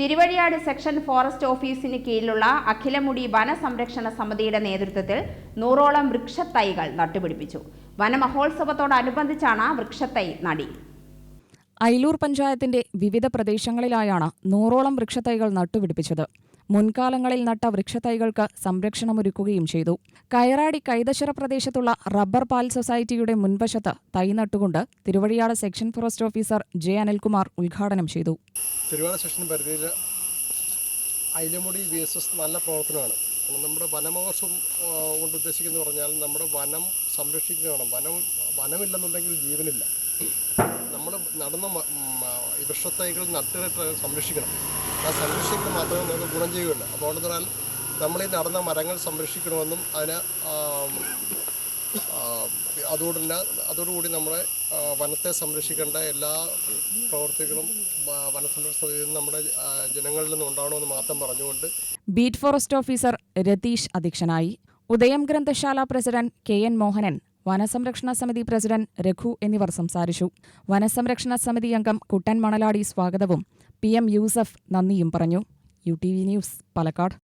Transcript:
Thiruvazhiyad section forest ഓഫീസിന് കീഴിലുള്ള അഖിലമുടി വനസംരക്ഷണ സമിതിയുടെ നേതൃത്വത്തിൽ നൂറോളം വൃക്ഷത്തൈകൾ നട്ടുപിടിപ്പിച്ചു. വനമഹോത്സവത്തോടനുബന്ധിച്ചാണ് വൃക്ഷത്തൈ നടി. അയിലൂർ പഞ്ചായത്തിന്റെ വിവിധ പ്രദേശങ്ങളിലായാണ് നൂറോളം വൃക്ഷത്തൈകൾ നട്ടുപിടിപ്പിച്ചത്. മുൻകാലങ്ങളിൽ നട്ട വൃക്ഷത്തൈകൾക്ക് സംരക്ഷണമൊരുക്കുകയും ചെയ്തു. കയറാടി കൈതശ്ശിറ പ്രദേശത്തുള്ള റബ്ബർ പാൽ സൊസൈറ്റിയുടെ മുൻവശത്ത് തൈ നട്ടുകൊണ്ട് Thiruvazhiyad section forest officer J Anilkumar ഉദ്ഘാടനം ചെയ്തു. Section Ayilamudi V S S നല്ല പ്രവർത്തനമാണ്. നമ്മുടെ വനമഹോത്സവം കൊണ്ട് ഉദ്ദേശിക്കുന്നത് പറഞ്ഞാൽ നമ്മുടെ വനം സംരക്ഷിക്കുന്നതാണ് വനം വനമില്ലെന്നുണ്ടെങ്കിൽ ജീവനില്ല. നമ്മൾ നടന്ന വൃക്ഷത്തൈകൾ നട്ടിട്ട് സംരക്ഷിക്കണം. ആ സംരക്ഷിക്കുന്നത് മാത്രമേ നമുക്ക് ഗുണം ചെയ്യുകയുള്ളൂ. അപ്പോൾ പറഞ്ഞാൽ നമ്മൾ ഈ നടന്ന മരങ്ങൾ സംരക്ഷിക്കണമെന്നും അതിന് ആ, അതോടുകൂടി നമ്മുടെ വനത്തെ സംരക്ഷിക്കേണ്ട എല്ലാ പ്രവർത്തികളും വനസംരക്ഷണ നമ്മുടെ ജനങ്ങളിൽ നിന്ന് ഉണ്ടാവണമെന്ന് മാത്രം പറഞ്ഞുകൊണ്ട് ബീറ്റ് ഫോറസ്റ്റ് ഓഫീസർ രതീഷ് അധ്യക്ഷനായി. ഉദയം ഗ്രന്ഥശാല പ്രസിഡന്റ് കെ എൻ മോഹനൻ. വനസംരക്ഷണ സമിതി പ്രസിഡന്റ് രഘു എന്നിവർ സംസാരിച്ചു. വനസംരക്ഷണ സമിതി അംഗം കുട്ടൻ മണലാടി സ്വാഗതവും പി എം യൂസഫ് നന്ദിയും പറഞ്ഞു. U T V news Palakkad.